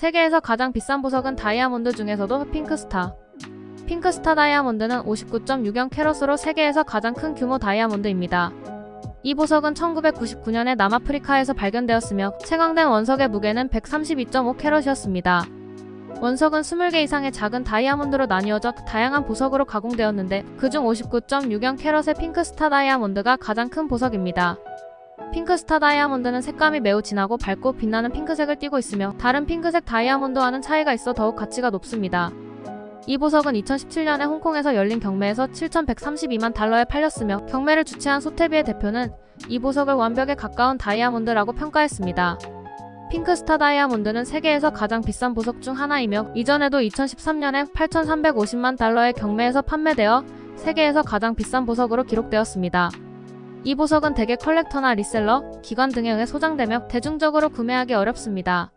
세계에서 가장 비싼 보석은 다이아몬드 중에서도 핑크스타. 핑크스타 다이아몬드는 59.6영 캐럿으로 세계에서 가장 큰 규모 다이아몬드입니다. 이 보석은 1999년에 남아프리카에서 발견되었으며 채광된 원석의 무게는 132.5 캐럿이었습니다. 원석은 20개 이상의 작은 다이아몬드로 나뉘어져 다양한 보석으로 가공되었는데 그중 59.6영 캐럿의 핑크스타 다이아몬드가 가장 큰 보석입니다. 핑크스타 다이아몬드는 색감이 매우 진하고 밝고 빛나는 핑크색을 띠고 있으며 다른 핑크색 다이아몬드와는 차이가 있어 더욱 가치가 높습니다. 이 보석은 2017년에 홍콩에서 열린 경매에서 7,132만 달러에 팔렸으며 경매를 주최한 소테비의 대표는 이 보석을 완벽에 가까운 다이아몬드라고 평가했습니다. 핑크스타 다이아몬드는 세계에서 가장 비싼 보석 중 하나이며 이전에도 2013년에 8,350만 달러의 경매에서 판매되어 세계에서 가장 비싼 보석으로 기록되었습니다. 이 보석은 대개 컬렉터나 리셀러, 기관 등에 의해 소장되며 대중적으로 구매하기 어렵습니다.